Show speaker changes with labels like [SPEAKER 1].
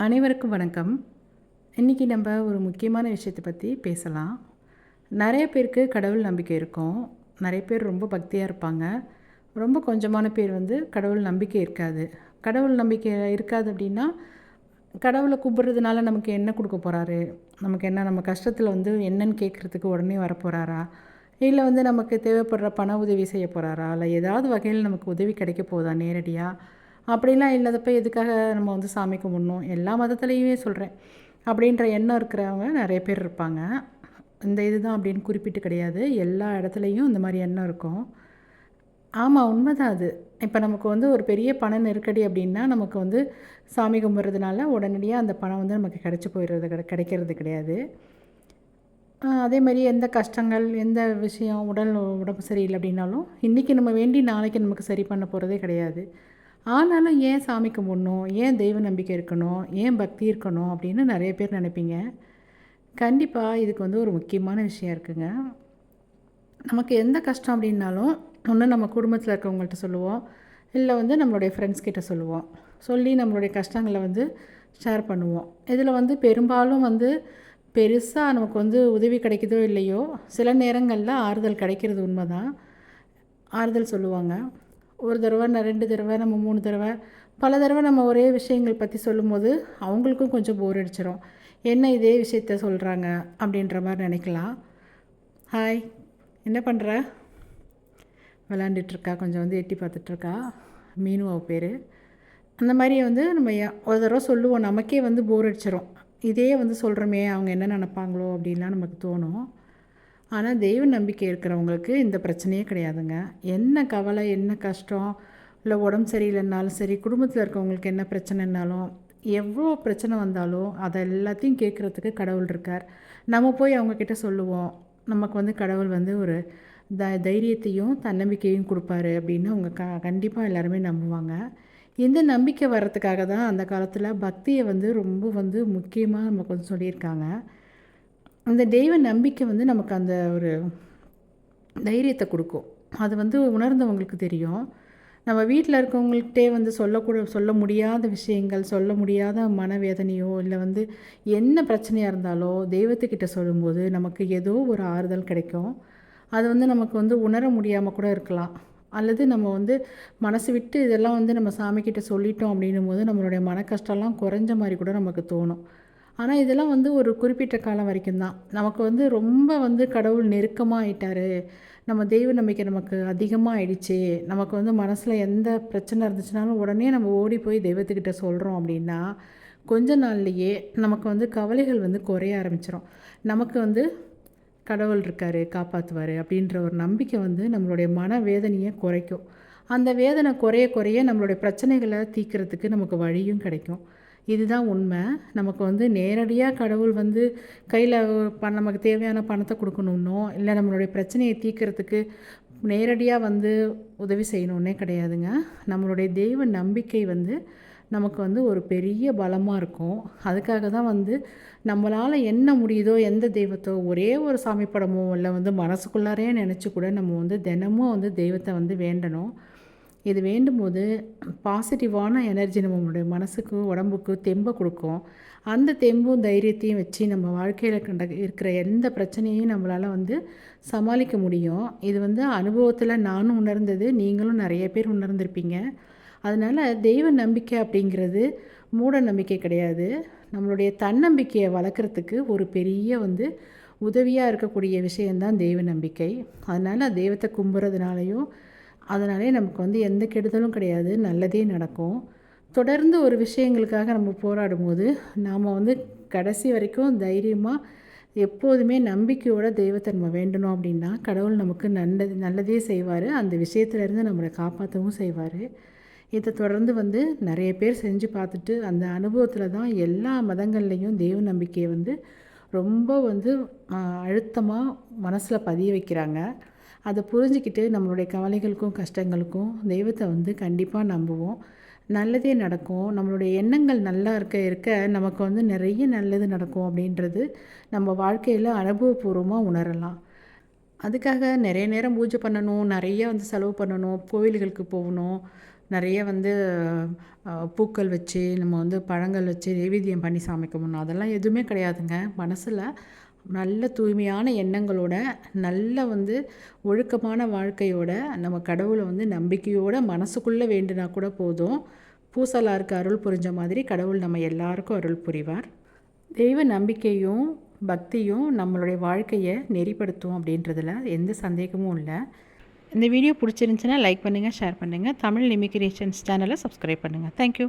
[SPEAKER 1] அனைவருக்கும் வணக்கம். இன்றைக்கி நம்ம ஒரு முக்கியமான விஷயத்தை பற்றி பேசலாம். நிறைய பேருக்கு கடவுள் நம்பிக்கை இருக்கும். நிறைய பேர் ரொம்ப பக்தியாக இருப்பாங்க. ரொம்ப கொஞ்சமான பேர் வந்து கடவுள் நம்பிக்கை இருக்காது. கடவுள் நம்பிக்கை இருக்காது அப்படின்னா கடவுளை கும்பிட்றதுனால நமக்கு என்ன கொடுக்க போகிறாரு நமக்கு என்ன நம்ம கஷ்டத்தில் வந்து என்னன்னு கேட்குறதுக்கு உடனே வரப்போகிறாரா இல்லை வந்து நமக்கு தேவைப்படுற பண உதவி செய்ய போகிறாரா இல்லை ஏதாவது வகையில் நமக்கு உதவி கிடைக்க போதா நேரடியாக அப்படிலாம் இல்லாதப்ப எதுக்காக நம்ம வந்து சாமி கும்பிடணும்? எல்லா மதத்துலேயுமே சொல்கிறேன் அப்படின்ற எண்ணம் இருக்கிறவங்க நிறைய பேர் இருப்பாங்க. இந்த இதுதான் அப்படின்னு குறிப்பிட்டு கிடையாது. எல்லா இடத்துலையும் இந்த மாதிரி எண்ணம் இருக்கும். ஆமாம் உண்மைதான் அது. இப்போ நமக்கு வந்து ஒரு பெரிய பண நெருக்கடி அப்படின்னா நமக்கு வந்து சாமி கும்பிட்றதுனால உடனடியாக அந்த பணம் வந்து நமக்கு கிடச்சி போயிடுறது கிடை கிடைக்கிறது கிடையாது. அதே மாதிரி எந்த கஷ்டங்கள் எந்த விஷயம் உடல் உடம்பு சரியில்லை அப்படின்னாலும் இன்றைக்கி நம்ம வேண்டி நாளைக்கு நமக்கு சரி பண்ண போகிறதே கிடையாது. ஆனாலும் ஏன் சாமி கும்பிடணும்? ஏன் தெய்வ நம்பிக்கை இருக்கணும்? ஏன் பக்தி இருக்கணும்? அப்படின்னு நிறைய பேர் நினைப்பீங்க. கண்டிப்பாக இதுக்கு வந்து ஒரு முக்கியமான விஷயம் இருக்குங்க. நமக்கு எந்த கஷ்டம் அப்படின்னாலும் ஒன்று நம்ம குடும்பத்தில் இருக்கவங்கள்ட்ட சொல்லுவோம். இல்லை வந்து நம்மளுடைய ஃப்ரெண்ட்ஸ் கிட்ட சொல்லுவோம். சொல்லி நம்மளுடைய கஷ்டங்களை வந்து ஷேர் பண்ணுவோம். இதில் வந்து பெரும்பாலும் வந்து பெருசாக நமக்கு வந்து உதவி கிடைக்குதோ இல்லையோ சில நேரங்களில் ஆறுதல் கிடைக்கிறது உண்மை தான் ஆறுதல் சொல்லுவாங்க. ஒரு தடவை நான் ரெண்டு தடவை நம்ம மூணு தடவை பல தடவை நம்ம ஒரே விஷயங்கள் பற்றி சொல்லும்போது அவங்களுக்கும் கொஞ்சம் போர் அடிச்சிடும் என்ன இதே விஷயத்த சொல்கிறாங்க அப்படின்ற மாதிரி நினைக்கலாம். ஹாய் என்ன பண்ணுற விளாண்டுட்ருக்கா கொஞ்சம் வந்து எட்டி பார்த்துட்ருக்கா மீனுவா பேர்? அந்த மாதிரி வந்து நம்ம ஒரு தடவை சொல்லுவோம். நமக்கே வந்து போர் அடிச்சிடும் இதே வந்து சொல்கிறோமே அவங்க என்ன நினப்பாங்களோ அப்படின்லாம் நமக்கு தோணும். ஆனால் தெய்வ நம்பிக்கை இருக்கிறவங்களுக்கு இந்த பிரச்சனையே கிடையாதுங்க. என்ன கவலை என்ன கஷ்டம் இல்லை உடம்பு சரியில்லைன்னாலும் சரி குடும்பத்தில் இருக்கவங்களுக்கு என்ன பிரச்சனைனாலும் எவ்வளோ பிரச்சனை வந்தாலும் அதை எல்லாத்தையும் கேட்குறதுக்கு கடவுள் இருக்கார். நம்ம போய் அவங்கக்கிட்ட சொல்லுவோம். நமக்கு வந்து கடவுள் வந்து ஒரு த தைரியத்தையும் தன்னம்பிக்கையும் கொடுப்பாரு அப்படின்னு அவங்க க கண்டிப்பாக எல்லாருமே நம்புவாங்க. இந்த நம்பிக்கை வர்றதுக்காக தான் அந்த காலத்தில் பக்தியை வந்து ரொம்ப வந்து முக்கியமாக நமக்கு வந்து சொல்லியிருக்காங்க. அந்த தெய்வ நம்பிக்கை வந்து நமக்கு அந்த ஒரு தைரியத்தை கொடுக்கும். அது வந்து உணர்ந்தவங்களுக்கு தெரியும். நம்ம வீட்டில் இருக்கவங்கள்ட்டே வந்து சொல்லக்கூட சொல்ல முடியாத விஷயங்கள் சொல்ல முடியாத மனவேதனையோ இல்லை வந்து என்ன பிரச்சனையாக இருந்தாலோ தெய்வத்துக்கிட்ட சொல்லும்போது நமக்கு ஏதோ ஒரு ஆறுதல் கிடைக்கும். அது வந்து நமக்கு வந்து உணர முடியாமல் கூட இருக்கலாம். அல்லது நம்ம வந்து மனசு விட்டு இதெல்லாம் வந்து நம்ம சாமிக்கிட்ட சொல்லிட்டோம் அப்படின்னும் போது நம்மளுடைய மன கஷ்டம்லாம் குறைஞ்ச மாதிரி கூட நமக்கு தோணும். ஆனால் இதெல்லாம் வந்து ஒரு குறிப்பிட்ட காலம் வரைக்கும் தான். நமக்கு வந்து ரொம்ப வந்து கடவுள் நெருக்கமாக ஆயிட்டார் நம்ம தெய்வ நம்பிக்கை நமக்கு அதிகமாக ஆயிடுச்சு நமக்கு வந்து மனசில் எந்த பிரச்சனை இருந்துச்சுனாலும் உடனே நம்ம ஓடி போய் தெய்வத்துக்கிட்ட சொல்கிறோம் அப்படின்னா கொஞ்ச நாள்லையே நமக்கு வந்து கவலைகள் வந்து குறைய ஆரம்பிச்சிடும் நமக்கு வந்து கடவுள் இருக்கார் காப்பாற்றுவார் அப்படின்ற ஒரு நம்பிக்கை வந்து நம்மளுடைய மன வேதனையை குறைக்கும். அந்த வேதனை குறைய குறைய நம்மளுடைய பிரச்சனைகளை தீர்க்கறதுக்கு நமக்கு வழியும் கிடைக்கும். இதுதான் உண்மை. நமக்கு வந்து நேரடியாக கடவுள் வந்து கையில் ப நமக்கு தேவையான பணத்தை கொடுக்கணுன்னோ இல்லை நம்மளுடைய பிரச்சனையை தீர்க்கறதுக்கு நேரடியாக வந்து உதவி செய்யணுன்னே கிடையாதுங்க. நம்மளுடைய தெய்வ நம்பிக்கை வந்து நமக்கு வந்து ஒரு பெரிய பலமாக இருக்கும். அதுக்காக தான் வந்து நம்மளால் என்ன முடியுதோ எந்த தெய்வத்தோ ஒரே ஒரு சாமி படமோ இல்லை வந்து மனசுக்குள்ளாரே நினச்சி கூட நம்ம வந்து தினமும் வந்து தெய்வத்தை வந்து வேண்டணும். இது வேண்டும் போது பாசிட்டிவான எனர்ஜி நம்மளுடைய மனசுக்கும் உடம்புக்கும் தெம்பை கொடுக்கும். அந்த தெம்பும் தைரியத்தையும் வச்சு நம்ம வாழ்க்கையில் கண்ட இருக்கிற எந்த பிரச்சனையும் நம்மளால் வந்து சமாளிக்க முடியும். இது வந்து அனுபவத்தில் நானும் உணர்ந்தது நீங்களும் நிறைய பேர் உணர்ந்திருப்பீங்க. அதனால் தெய்வ நம்பிக்கை அப்படிங்கிறது மூட நம்பிக்கை கிடையாது. நம்மளுடைய தன்னம்பிக்கையை வளர்க்குறதுக்கு ஒரு பெரிய வந்து உதவியாக இருக்கக்கூடிய விஷயந்தான் தெய்வ நம்பிக்கை. அதனால் தெய்வத்தை கும்புறதுனாலையும் அதனாலே நமக்கு வந்து எந்த கெடுதலும் கிடையாது நல்லதே நடக்கும். தொடர்ந்து ஒரு விஷயங்களுக்காக நம்ம போராடும் போது நாம் வந்து கடைசி வரைக்கும் தைரியமாக எப்போதுமே நம்பிக்கையோட தெய்வத்தை நம்ம வேண்டணும் அப்படின்னா கடவுள் நமக்கு நல்லது நல்லதே செய்வார். அந்த விஷயத்துலேருந்து நம்மளை காப்பாற்றவும் செய்வார். இதை தொடர்ந்து வந்து நிறைய பேர் செஞ்சு பார்த்துட்டு அந்த அனுபவத்தில் தான் எல்லா மதங்கள்லேயும் தெய்வ நம்பிக்கையை வந்து ரொம்ப வந்து அழுத்தமாக மனசில் பதிய வைக்கிறாங்க. அதை புரிஞ்சுக்கிட்டு நம்மளுடைய கவலைகளுக்கும் கஷ்டங்களுக்கும் தெய்வத்தை வந்து கண்டிப்பாக நம்புவோம். நல்லதே நடக்கும். நம்மளுடைய எண்ணங்கள் நல்லா இருக்க இருக்க நமக்கு வந்து நிறைய நல்லது நடக்கும் அப்படின்றது நம்ம வாழ்க்கையில் அனுபவபூர்வமாக உணரலாம். அதுக்காக நிறைய நேரம் பூஜை பண்ணணும் நிறைய வந்து செலவு பண்ணணும் கோவில்களுக்கு போகணும். நிறைய வந்து பூக்கள் வச்சு நம்ம வந்து பழங்கள் வச்சு நைவேத்தியம் பண்ணி சமைக்க முடியும் அதெல்லாம் எதுவுமே கிடையாதுங்க. மனசில் நல்ல தூய்மையான எண்ணங்களோட நல்ல வந்து ஒழுக்கமான வாழ்க்கையோட நம்ம கடவுளை வந்து நம்பிக்கையோட மனசுக்குள்ளே வேண்டுனா கூட போதும். பூசலாருக்கு அருள் புரிஞ்ச மாதிரி கடவுள் நம்ம எல்லாருக்கும் அருள் புரிவார். தெய்வ நம்பிக்கையும் பக்தியும் நம்மளுடைய வாழ்க்கையை நெறிப்படுத்தும் அப்படின்றதுல எந்த சந்தேகமும் இல்லை. இந்த வீடியோ பிடிச்சிருந்துச்சுன்னா லைக் பண்ணுங்கள் ஷேர் பண்ணுங்கள் தமிழ் இமிக்ரேஷன்ஸ் சேனலை சப்ஸ்கிரைப் பண்ணுங்கள் தேங்க்யூ